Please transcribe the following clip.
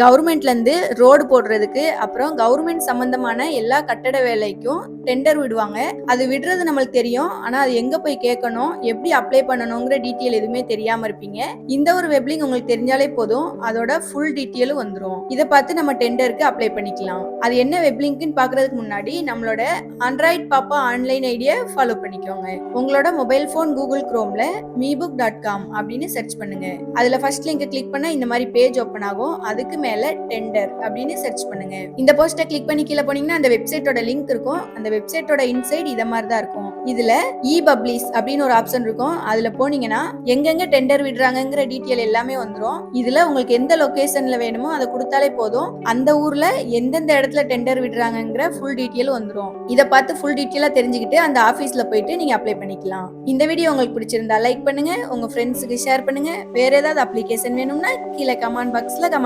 கவர்மெண்ட்லேருந்து ரோடு போடுறதுக்கு அப்புறம் கவர்மெண்ட் சம்மந்தமான எல்லா கட்டட வேலைக்கும் டெண்டர் விடுவாங்க. அது விடுறது நம்மளுக்கு தெரியும். ஆனால் அது எங்கே போய் கேட்கணும்? எப்படி அப்ளை பண்ணணுங்கிற டீட்டெயில் எதுவுமே தெரியாமல் இருப்பீங்க. இந்த ஒரு வெப்லிங் உங்களுக்கு தெரிஞ்சாலே போதும். அதோட ஃபுல் டீட்டெயிலும் வந்துடும் இதை பார்த்து நம்ம டெண்டருக்கு அப்ளை பண்ணிக்கலாம். அது என்ன வெப்லிங்க்குன்னு பார்க்கறதுக்கு முன்னாடி நம்மளோட ஆண்ட்ராய்ட் பாப்பா ஆன்லைன் ஐடியை ஃபாலோ பண்ணிக்கோங்க. உங்களோட மொபைல் ஃபோன் கூகுள் க்ரோமில் மீபுக் டாட் காம் அப்படின்னு சர்ச் பண்ணுங்க. அதில் ஃபர்ஸ்ட் லிங்கை கிளிக் பண்ண இந்த மாதிரி பேஜ் ஓப்பன் ஆகும். அதுக்கு மேல டெண்டர் அப்படின்னு சர்ச் பண்ணுங்க. இந்த போஸ்ட்டை கிளிக் பண்ணி கீழே போனீங்கன்னா அந்த வெப்சைட்டோட லிங்க் இருக்கும். அந்த வெப்சைட்டோட இன்சைட் இதை மாதிரி தான் இருக்கும். இதுல இ பப்ளிஸ் அப்படின்னு ஒரு ஆப்ஷன் இருக்கும். அதுல போனீங்கன்னா எங்கெங்க டெண்டர் விடுறாங்கங்கிற டீட்டெயில் எல்லாமே வந்துடும் இதுல உங்களுக்கு எந்த லொகேஷன்ல வேணுமோ அதை கொடுத்தாலே போதும். அந்த ஊர்ல எந்தெந்த இடத்துல டெண்டர் விடுறாங்கங்கிற ஃபுல் டீட்டெயில் வந்துரும். இதை பார்த்து ஃபுல் டீட்டெயிலா தெரிஞ்சுக்கிட்டு அந்த ஆபீஸ்ல போயிட்டு நீங்க அப்ளை பண்ணிக்கலாம். இந்த வீடியோ உங்களுக்கு பிடிச்சிருந்தா லைக் பண்ணுங்க. உங்க ஃப்ரெண்ட்ஸுக்கு ஷேர் பண்ணுங்க. வேற ஏதாவது அப்ளிகேஷன் வேணும்னா கீழே கமெண்ட் பாக்ஸ்ல கமெண்ட்